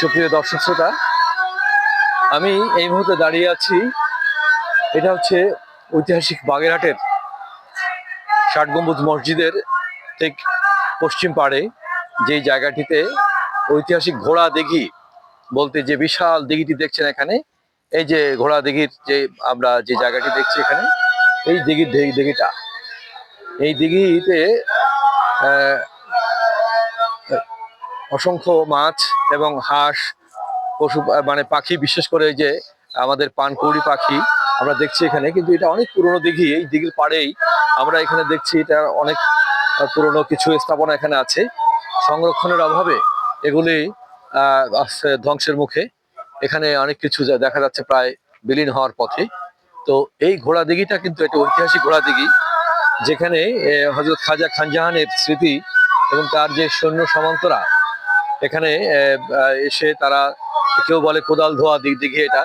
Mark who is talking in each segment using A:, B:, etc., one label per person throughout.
A: সুপ্রিয় দর্শক শ্রোতা, আমি এই মুহূর্তে দাঁড়িয়ে আছি, এটা হচ্ছে ঐতিহাসিক বাগেরহাটের ষাট গম্বুজ মসজিদের ঠিক পশ্চিম পাড়ে, যেই জায়গাটিতে ঐতিহাসিক ঘোড়া দিঘি বলতে যে বিশাল দিঘিটি দেখছেন এখানে, এই যে ঘোড়া দিঘির যে আমরা যে জায়গাটি দেখছি এখানে, এই দিঘির দিঘিটা, এই দিঘিতে অসংখ্য মাছ এবং হাঁস, পশু মানে পাখি, বিশেষ করে যে আমাদের পানকৌড়ি পাখি আমরা দেখছি এখানে, কিন্তু এটা অনেক পুরনো দিঘি, এই দিঘির পাড়েই আমরা এখানে দেখছি এটা অনেক পুরনো কিছু স্থাপনা এখানে আছে। সংরক্ষণের অভাবে এগুলি ধ্বংসের মুখে এখানে অনেক কিছু দেখা যাচ্ছে প্রায় বিলীন হওয়ার পথে। তো এই ঘোড়া দিঘিটা কিন্তু একটা ঐতিহাসিক ঘোড়া দিঘি, যেখানে হজরত খাজা খানজাহানের স্মৃতি এবং তার যে সৈন্য সামন্তরা এখানে এসে তারা কেউ বলে কোদাল ধোয়া দিক দিঘি এটা।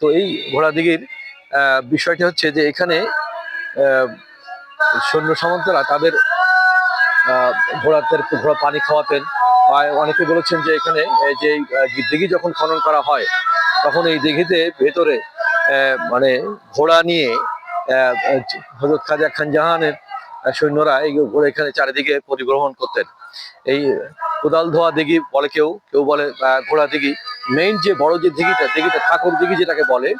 A: তো এই ঘোড়া দিঘির বিষয়টি হচ্ছে যে এখানে সৈন্য সামন্তরা তাদের ঘোড়াদের ঘোড়া পানি খাওয়াতেন। অনেকে বলেছেন যে এখানে যে দিঘি যখন খনন করা হয়, তখন এই দিঘিতে ভেতরে মানে ঘোড়া নিয়ে হজরত খাজা খান জাহানের সৈন্যরা এই এখানে চারিদিকে পরিভ্রমণ করতেন। এই কোদাল ধোয়া দিঘি বলে কেউ কেউ বলে ঘোড়া দিঘি। মেইন যে বড় যে দিঘিটা দিঘিটা ঠাকুর দিঘি যেটাকে বলে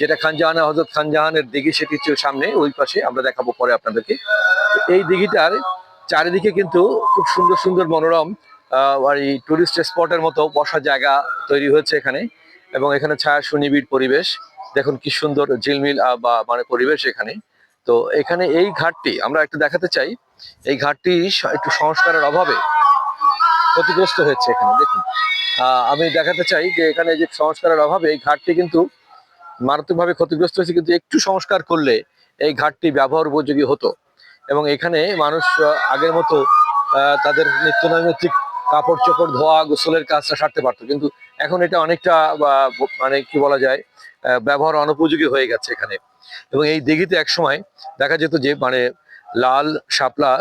A: যেটা খানজাহান হজরত খানজাহানের দিঘি সেটি সামনে ওই পাশে আমরা দেখাবো পরে আপনাদেরকে। এই দিঘিটার চারিদিকে কিন্তু খুব সুন্দর সুন্দর মনোরম আহ, এই টুরিস্ট স্পটের মতো বসার জায়গা তৈরি হয়েছে এখানে। এবং এখানে ছায়া সুনিবিড় পরিবেশ। দেখুন কি সুন্দর ঝিলমিল বা মানে পরিবেশ এখানে। তো এখানে এই ঘাটটি আমরা একটু দেখাতে চাই এই ঘাটটি একটু সংস্কারের অভাবে ক্ষতিগ্রস্ত হয়েছে এখানে, দেখুন। আমি দেখাতে চাই যে এখানে যে সংস্কারের অভাবে এই ঘাটটি কিন্তু মারাত্মকভাবে ক্ষতিগ্রস্ত হয়েছে, কিন্তু একটু সংস্কার করলে এই ঘাটটি ব্যবহার উপযোগী হতো। এবং এখানে মানুষ আগের মতো তাদের নিত্য নৈমিত্তিক কাপড় চোপড় ধোয়া, গোসলের কাজটা সারতে পারতো। কিন্তু এখন এটা অনেকটা মানে কি বলা যায় ব্যবহার অনুপযোগী হয়ে গেছে এখানে। এবং এই দিঘিতে একসময় দেখা যেত যে মানে লাল, শাপলা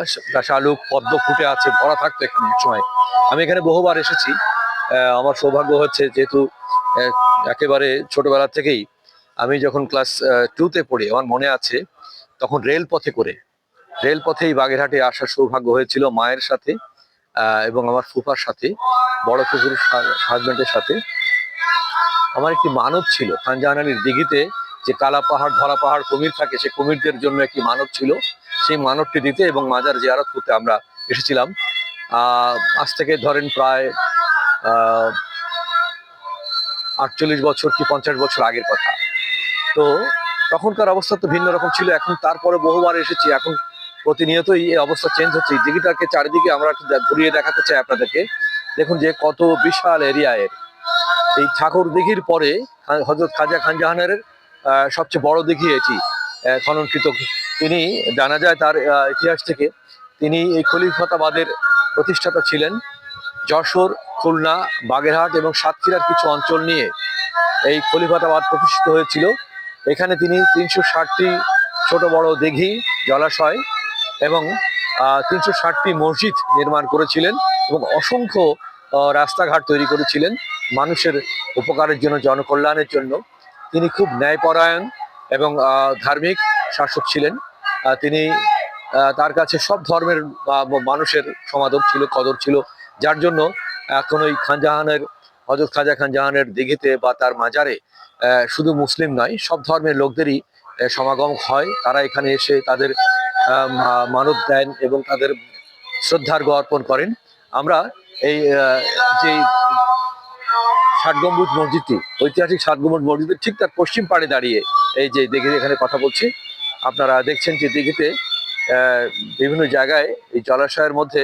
A: শালুক, পদ্ম ফুটে আছে, ভরা থাকতো এখানে একসময় আমি এখানে বহুবার এসেছি। আমার সৌভাগ্য হচ্ছে যেহেতু একেবারে ছোটবেলা থেকেই আমি যখন ক্লাস টুতে পড়ি, আমার মনে আছে, তখন রেল পথে করে রেল পথেই বাগেরহাটে আসার সৌভাগ্য হয়েছিল মায়ের সাথে এবং আমার ফুফার সাথে, বড় ফুফুর হাজব্যান্ডের সাথে। আমার একটি মানব ছিল খানজাহান আলীর দিঘিতে যে কালা পাহাড়, ধরা পাহাড়, কুমির থাকে, সে কুমিরদের জন্য একটি মানব ছিল। সেই মানবটি দিতে এবং মাজার জিয়ারত করতে আমরা এসেছিলাম। আজ থেকে ধরেন প্রায় আটচল্লিশ বছর কি পঞ্চাশ বছর আগের কথা। তো তখনকার অবস্থা তো ভিন্ন রকম ছিল, এখন তারপরে বহুবার এসেছি। এখন প্রতিনিয়তই এই অবস্থা চেঞ্জ হচ্ছে। দিঘিটাকে চারিদিকে আমরা ঘুরিয়ে দেখাতে চাই আপনাদেরকে। দেখুন যে কত বিশাল এরিয়া এর। এই ঠাকুর দিঘির পরে হজরত খাজা খান জাহানের সবচেয়ে বড় দিঘি এটি। খননকৃত তিনি জানা যায় তার ইতিহাস থেকে তিনি এই খলিফতাবাদের প্রতিষ্ঠাতা ছিলেন যশোর, খুলনা, বাগেরহাট এবং সাতক্ষীরার কিছু অঞ্চল নিয়ে। এই খলিফাতাবাদ প্রতিষ্ঠিত হয়েছিল। এখানে তিনি তিনশো ষাটটি ছোট বড় দিঘি, জলাশয় এবং তিনশো ষাটটি মসজিদ নির্মাণ করেছিলেন এবং অসংখ্য রাস্তাঘাট তৈরি করেছিলেন মানুষের উপকারের জন্য, জনকল্যাণের জন্য। তিনি খুব ন্যায়পরায়ণ এবং ধার্মিক শাসক ছিলেন। তিনি তার কাছে সব ধর্মের মানুষের সমাদর ছিল, কদর ছিল, যার জন্য এখন ওই খানজাহানের হজরত খাজা খান জাহানের দিঘিতে বা তার মাজারে শুধু মুসলিম নয়, সব ধর্মের লোকদেরই সমাগম হয়। তারা এখানে এসে তাদের মানত দেন এবং তাদের শ্রদ্ধার্ঘ অর্পণ করেন। আমরা এই যে ষাট গম্বুজ মসজিদটি ঐতিহাসিক ষাট গম্বুজ মসজিদের ঠিক তার পশ্চিম পাড়ে দাঁড়িয়ে এই যে দিঘির এখানে কথা বলছি। আপনারা দেখছেন যে দিঘিতে বিভিন্ন জায়গায় এই জলাশয়ের মধ্যে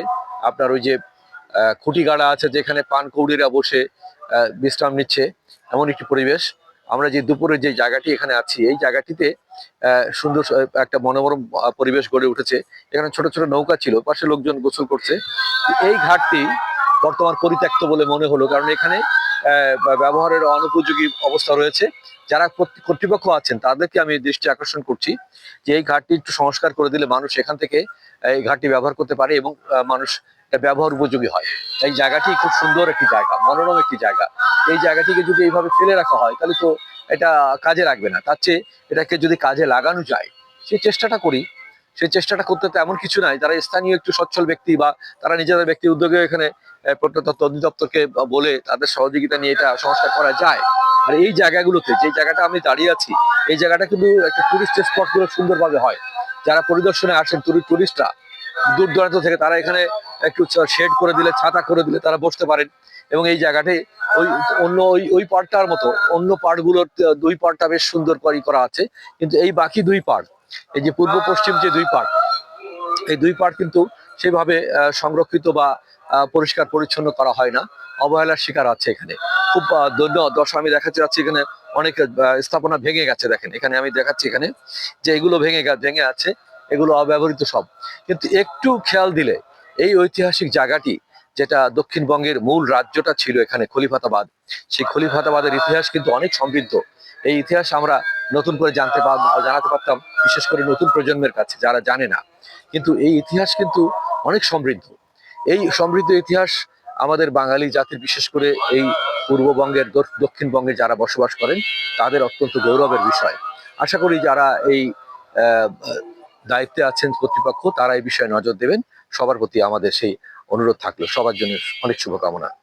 A: আপনার ওই যে আহ, খুঁটি গাড়া আছে যেখানে পানকৌড়িরা বসে বিশ্রাম নিচ্ছে এমন একটি পরিবেশ। আমরা যে দুপুরে যে জায়গাটি এখানে আছি এই জায়গাটিতে সুন্দর একটা মনোরম পরিবেশ গড়ে উঠেছে। এখানে ছোট ছোট নৌকা ছিল পাশে লোকজন গোসল করছে। এই ঘাটটি বর্তমান পরিত্যক্ত বলে মনে হলো কারণ এখানে ব্যবহারের অনুপযোগী অবস্থা রয়েছে। যারা কর্তৃপক্ষ আছেন, তাদেরকে আমি দৃষ্টি আকর্ষণ করছি যে এই ঘাটটি একটু সংস্কার করে দিলে মানুষ এখান থেকে এই ঘাটটি ব্যবহার করতে পারে এবং মানুষ ব্যবহার উপযোগী হয়। এই জায়গাটি খুব সুন্দর একটি জায়গা, মনোরম একটি জায়গা। এই জায়গাটিকে যদি এইভাবে ফেলে রাখা হয়, তাহলে তো এটা কাজে লাগবে না। তার চেয়ে এটাকে যদি কাজে লাগানো যায় সেই চেষ্টাটা করি সেই চেষ্টাটা করতে তো এমন কিছু নাই। তারা স্থানীয় একটু সচ্ছল ব্যক্তি বা তারা নিজেদের ব্যক্তি উদ্যোগে এখানে প্রত্নতত্ত্ব অধিদপ্তরকে বলে তাদের সহযোগিতা নিয়ে এটা সংস্কার করা যায়। আর এই জায়গাগুলোতে, যে জায়গাটা আমি দাঁড়িয়ে আছি, এই জায়গাটা কিন্তু একটা টুরিস্ট স্পটগুলো সুন্দরভাবে হয়। যারা পরিদর্শনে আসেন টুরিস্টরা দূর দূরান্ত থেকে তারা এখানে একটু শেড করে দিলে, ছাতা করে দিলে তারা বসতে পারেন। এবং এই জায়গাটি ওই, অন্য ওই ওই পার্টটার মতো, অন্য পার্টগুলোর দুই পার্টটা বেশ সুন্দর করে করা আছে। কিন্তু এই বাকি দুই পার্ট এই যে পূর্ব পশ্চিম যে দুই পার্ট এই দুই পার্ট কিন্তু সেভাবে সংরক্ষিত বা পরিষ্কার পরিচ্ছন্ন করা হয় না। অবহেলার শিকার আছে এখানে। খুব দৈন্য দশা আমি দেখাতে যাচ্ছি এখানে অনেক স্থাপনা ভেঙে গেছে দেখেন। এখানে আমি দেখাচ্ছি এখানে যে এগুলো ভেঙে গে- ভেঙে আছে, এগুলো অব্যবহৃত সব। কিন্তু একটু খেয়াল দিলে এই ঐতিহাসিক জায়গাটি, যেটা দক্ষিণবঙ্গের মূল রাজ্যটা ছিল এখানে খলিফাতাবাদ, সেই খলিফাতাবাদের ইতিহাস কিন্তু অনেক সমৃদ্ধ। এই ইতিহাস আমরা নতুন করে জানতে পার জানাতে পারতাম, বিশেষ করে নতুন প্রজন্মের কাছে, যারা জানে না। কিন্তু এই ইতিহাস কিন্তু অনেক সমৃদ্ধ। এই সমৃদ্ধ ইতিহাস আমাদের বাঙালি জাতির, বিশেষ করে এই পূর্ববঙ্গের দক্ষিণবঙ্গে যারা বসবাস করেন, তাদের অত্যন্ত গৌরবের বিষয়। আশা করি যারা এই দায়িত্বে আছেন কর্তৃপক্ষ, তারা এই বিষয়ে নজর দেবেন। সবার প্রতি আমাদের সেই অনুরোধ থাকল। সবার জন্য অনেক শুভকামনা।